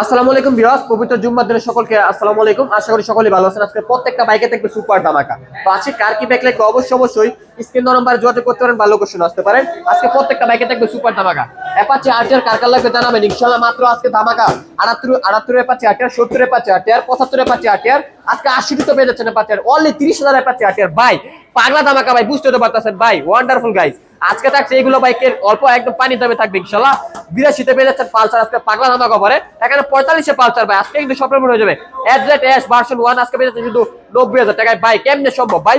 আসসালামু আলাইকুম বিরাজ পবিত্র জুম্মার সকলকে আসসালামু আলাইকুম। আশা করি সকলেই ভালো আছেন। আজকে প্রত্যেকটা বাইকে থাকবে সুপার ধামাকা। তো আজকে কার কি বাইক লাগবে? অবশ্যই অবশ্যই স্ক্রিন নাম্বার যোগাযোগ করতে পারেন বা লোকেশন আসতে পারেন। আজকে প্রত্যেকটা বাইকে থাকবে সুপার ধামাকা। অ্যাপাচি আর্টিয়ার কার কার লাগবে জানাবেন, ইনশাআল্লাহ মাত্র আজকে ধামাকা। আটাত্তর আটাত্তর অ্যাপাচি আর্টিয়ার সত্তর অ্যাপাচি আর্টিয়ার পঁচাত্তর অ্যাপাচি আর্টিয়ার আজকে আশি তো পেয়ে যাচ্ছেন অ্যাপাচি অনলি তিরিশ হাজার অ্যাপাচি আর্টিয়ার ভাই, পাগলা ধামাকা ভাই, বুঝতে তো পারতেছেন ভাই। ওয়ান্ডারফুল গাইস আজকে থাকছে এইগুলো বাইকের অল্প একদম পানি দামে থাকবে ইনশাল্লাহ বিরাশিতে পেয়ে যাচ্ছেন পালসার আজকে পাগলা ধামা কভারে এখানে পঁয়তাল্লিশে পালসার ভাই। আজকে কিন্তু স্বপ্ন হয়ে যাবে। এফজেড এস ভার্সন ওয়ান আজকে পেয়ে যাচ্ছে শুধু নব্বই হাজার টাকায়। ভাই, কেমনে সম্ভব ভাই?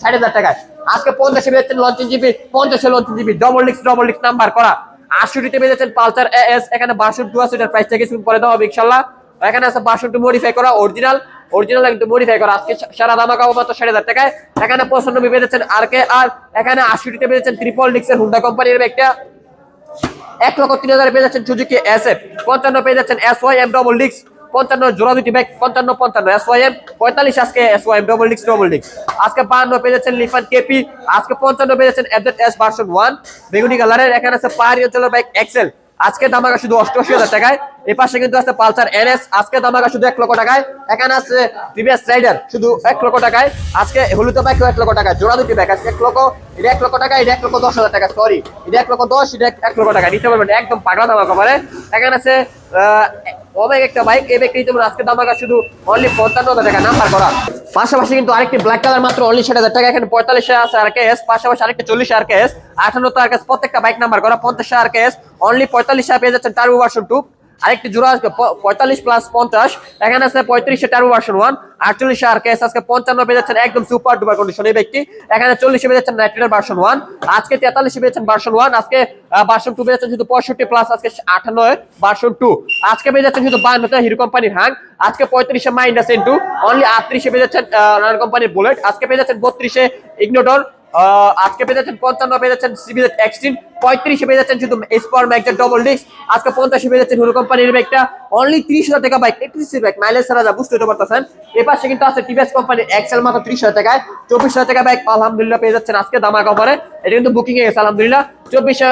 ষাট হাজার টাকায় আজকে পঞ্চাশে পেয়েছেন লঞ্চিং জিবি পঞ্চাশে launching GB double discs double discs number করা। আটষট্টিতে পেয়েছেন পালসার এস এখানে বাষট্টি আছে প্রাইস থেকে পরে দেওয়া হবে ইনশাল্লাহ। এখানে আছে বাষট্টি মডিফাই করা অরিজিনাল অরিজিনাল কিন্তু মডিফাই করা। আজকে সারা দামা কাবো মাত্র ষাট হাজার টাকায়। এখানে পঁচানব্বই পেয়েছেন আর কে আর এখানে আশিটিতে পেয়েছেন ট্রিপল ডিক্সের হুন্ডা কোম্পানির একটা এক লক্ষ তিন হাজার পেয়ে যাচ্ছেন সুজুকি এস এফ পঞ্চান্ন পেয়ে যাচ্ছেন এস ওয়াই এম ডবল ডিক্স পঞ্চান্ন, জোড়া দুটি ব্যাগ পঞ্চান্ন পঞ্চান্ন এস ওয়াই এম পঁয়তাল্লিশ আজকে S Y M double discs double discs আজকে বান্ন পেয়েছেন লিফান কেপি আজকে পঞ্চান্ন পেয়েছেন এফ এস ভার্সন ওয়ান বেগুনি কালারের এখানে আছে পাহাড়ি অঞ্চলের বাইক এক্সেল আজকে দামাকা শুধু অষ্টআশি হাজার টাকায়। এ পাশে কিন্তু আছে পালসার এনএস, আজকে দামাকা শুধু এক লক্ষ টাকায়। এখানে আছে টিভিএস রাইডার, শুধু এক লক্ষ টাকায়। আজকে হলুদ বাইক এক লক্ষ টাকায়, জোড়া দুটি ব্যাগ, আজকে এক লক্ষ, এটা এক লক্ষ টাকা এটা এক লক্ষ দশ হাজার টাকা সরি এটা এক লক্ষ দশ, এটা এক- লক্ষ টাকা, নিতে পারবেন, একদম পাগলা দামাকা পারে। এখানে আছে অনেক একটা বাইক এই বাইক নিতে পারবেন আজকে দামাকা শুধু অনলি পঞ্চান্ন হাজার টাকা নাম্বার করা। পাশাপাশি কিন্তু আরেকটি ব্ল্যাক কালার মাত্র ষাট হাজার টাকা, এখানে পঁয়তাল্লিশ আছে আর এস পাশাপাশি আরেকটি চল্লিশ আর এস আঠান্ন আর এস প্রত্যেকটা বাইক নাম্বার করা, পঞ্চাশ আর এস অনলি পঁয়তাল্লিশে পেয়ে যাচ্ছেন টার্বো ভার্সন টু আরেকটি জোড়া প- পঁয়তাল্লিশ প্লাস পঞ্চাশ। এখানে আছে পঁয়ত্রিশে টার্বো ভার্সন ওয়ান আটচল্লিশে আর কেস আজকে পঞ্চান্ন পেয়ে যাচ্ছেন একদম সুপার ডুপার কন্ডিশন এই ব্যক্তি। এখানে চল্লিশে পেয়ে যাচ্ছেন নাইট্রেটের ভার্সন ওয়ান আজকে তেতাল্লিশে পেয়েছেন ভার্সন ওয়ান আজকে ভার্সন টু পেয়ে যাচ্ছেন শুধু পঁয়ষট্টি প্লাস আজকে আঠান্ন ভার্সন টু আজকে পেয়ে যাচ্ছেন শুধু বায়ান্নতে হিরো কোম্পানির হাং আজকে পঁয়ত্রিশে মাইন্ডাস ইন্টু অনলি আটত্রিশে পেয়ে যাচ্ছেন কোম্পানির বুলেট আজকে পেয়ে যাচ্ছেন বত্রিশে ইগনোটর আহ, আজকে পেয়ে যাচ্ছেন পঞ্চান্ন, পেয়ে যাচ্ছেন সিবিজেড এক্সট্রিম পঁয়ত্রিশে পেয়ে যাচ্ছেন শুধু স্পার ম্যাগজেট ডবল ডিস্ক আজকে পঞ্চাশে পেয়ে যাচ্ছেন কোম্পানির ব্যাগটা অনলি ত্রিশ হাজার টাকা বাইক একত্রিশ বাইক মাইলেজ ছাড়া যা, বুঝতে তো পারতেছেন? এ পাশে কিন্তু আছে টিভিএস কোম্পানির এক্সেল মাত্র ত্রিশ হাজার টাকায়। চব্বিশ হাজার টাকা বাইক আলহামদুলিল্লাহ পেয়ে যাচ্ছেন আজকে দামা কভারে এটা কিন্তু বুকিং এ গেছে, আলহামদুলিল্লাহ। চব্বিশে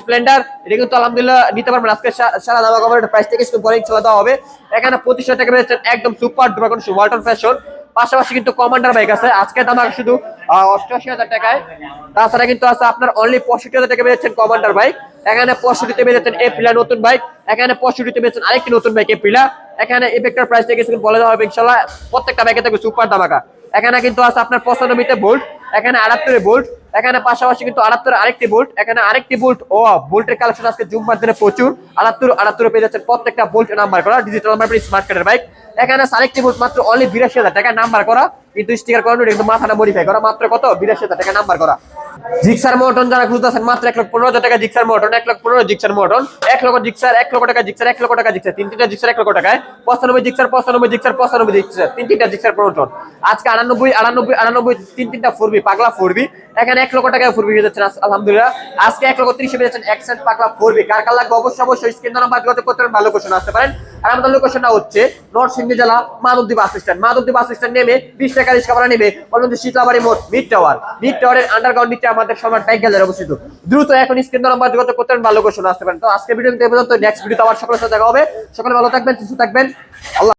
স্প্লেন্ডার এটা কিন্তু আলহামদুলিল্লাহ নিতে পারবেন আজকে সারা দামা কভারের প্রাইস থেকে পরে চলে দেওয়া হবে। এখানে পঁচিশ হাজার টাকা পেয়ে যাচ্ছেন একদম সুপার কন্ডিশন ওয়ালটন ফ্যাশন পাশাপাশি কিন্তু কমান্ডার বাইক আছে। আজকে দাম শুধু অষ্টআশি হাজার টাকায়। তাছাড়া কিন্তু আছে আপনার অনলি পঁয়ষট্টি হাজার টাকা পেয়েছেন কমান্ডার বাইক এখানে পঁয়ষট্টিতে পেয়েছেন এপ্রিলা নতুন বাইক এখানে পঁয়ষট্টিতে পেয়েছেন আরেকটি নতুন বাইক এপ্রিলা এখানে এফেক্টার প্রাইস থেকে বলে দেওয়া হবে ইনশাল্লাহ। প্রত্যেকটা বাইকে থাকবে সুপার দামাকা এখানে কিন্তু আছে আপনার পঁচানব্বইতে বোল্ট এখানে আটাত্তরে বোল্ট এখানে পাশাপাশি কিন্তু আটাত্তর আরেকটি বোল্ট এখানে আরেকটি বোল্ট ও বোল্টের কালেকশন আজকে যুগ মাধ্যমে প্রচুর। আটাত্তর আটাত্তর পেয়ে যাচ্ছেন প্রত্যেকটা বোল্ট নাম্বার করা ডিজিটাল নাম্বার স্মার্ট কার্ডের বাইক এখানে আরেকটি বোল্ট মাত্র অনলি বিরাশি হাজার টাকা নাম্বার করা। কিন্তু স্টিকার করানো কিন্তু মাথাটা মডিফাই করা, মাত্র কত? বিরাশি হাজার টাকা নাম্বার করা। জিক্সার মোটন যারা খুঁজতেছেন, মাত্র এক লক্ষ পনেরো হাজার টাকা জিক্সার মোটন এক লক্ষ পনেরো জিক্সার মোটন এক লক্ষ জিক্সার, এক লক্ষ টাকা জিক্সার, এক লক্ষ টাকা জিক্সার তিন তিনটা জিক্সার এক লক্ষ টাকায়, পঁচানব্বই জিক্সার পঁচানব্বই জিক্সার পঁচানব্বই জিক্সার তিন তিনটা জিক্সার মোটন আজকে আটানব্বই আটানব্বই আটানব্বই তিন তিনটা ফুরবি, পাগলা ফুরবি, এখানে এক লক্ষ টাকায় ফুরবি পেয়ে যাচ্ছেন, আলহামদুলিল্লাহ। আজকে এক লক্ষ তিরিশে যাচ্ছেন একসেন্ট পাগলা ফুরবি। কার কার লাগবে? অবশ্যই অবশ্যই, স্ক্রিন নাম্বার যোগাযোগ করতে পারেন, ভালো কোশ্চেন আসতে পারেন। আর আমাদের লোকেশনটা হচ্ছে নরসিংদী জেলা Madhabdi bus stand Madhabdi bus stand নেমে বিশ টাকা রিক্সা ভাড়া নেবে। যে শীতলাবাড়ি মোড়, মিড টাওয়ার মিড টাওয়ারের আন্ডারগ্রাউন্ড নিচে আমাদের সবার টাইক গ্যালারি অবস্থিত। দ্রুত এখন স্ক্রিন নাম্বার যোগাযোগ করতে পারেন, ভালো ঘোষণা আসতে পারেন। তো আজকে ভিডিও পর্যন্ত নেক্সট ভিডিও আবার সকলের সাথে দেখা হবে। সকলে ভালো থাকবেন, সুস্থ থাকবেন। আল্লাহ